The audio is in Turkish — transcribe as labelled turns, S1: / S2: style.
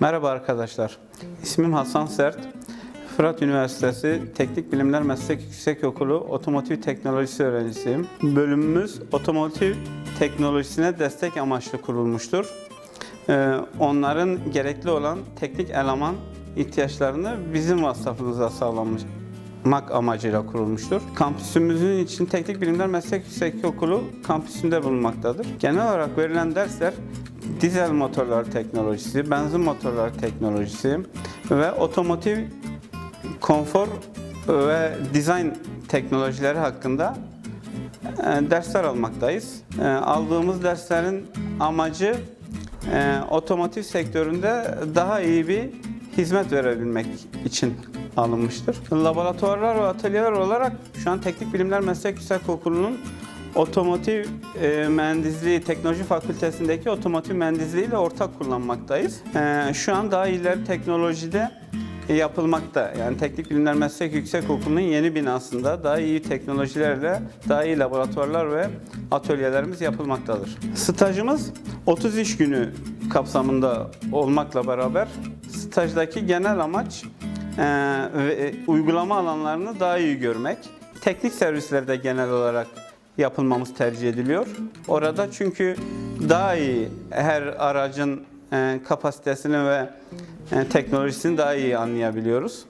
S1: Merhaba arkadaşlar. İsmim Hasan Sert. Fırat Üniversitesi Teknik Bilimler Meslek Yüksekokulu Otomotiv Teknolojisi öğrencisiyim. Bölümümüz otomotiv teknolojisine destek amaçlı kurulmuştur. Ee, Onların gerekli olan teknik eleman ihtiyaçlarını bizim vasıfımıza sağlamış mak amacıyla kurulmuştur. Kampüsümüzün için Teknik Bilimler Meslek Yüksekokulu kampüsünde bulunmaktadır. Genel olarak verilen dersler dizel motorlar teknolojisi, benzin motorlar teknolojisi ve otomotiv konfor ve dizayn teknolojileri hakkında e, dersler almaktayız. E, Aldığımız derslerin amacı e, otomotiv sektöründe daha iyi bir hizmet verebilmek için alınmıştır. Laboratuvarlar ve atölyeler olarak şu an Teknik Bilimler Meslek Yüksekokulu'nun Otomotiv e, Mühendisliği Teknoloji Fakültesindeki otomotiv mühendisliği ile ortak kullanmaktayız. E, şu an daha ileri teknolojide yapılmakta. Yani Teknik Bilimler Meslek Yüksekokulu'nun yeni binasında daha iyi teknolojilerle daha iyi laboratuvarlar ve atölyelerimiz yapılmaktadır. Stajımız 30 iş günü kapsamında olmakla beraber stajdaki genel amaç e, e, uygulama alanlarını daha iyi görmek. Teknik servislerde genel olarak yapılmamız tercih ediliyor. Orada çünkü daha iyi her aracın e, kapasitesini ve e, teknolojisini daha iyi anlayabiliyoruz.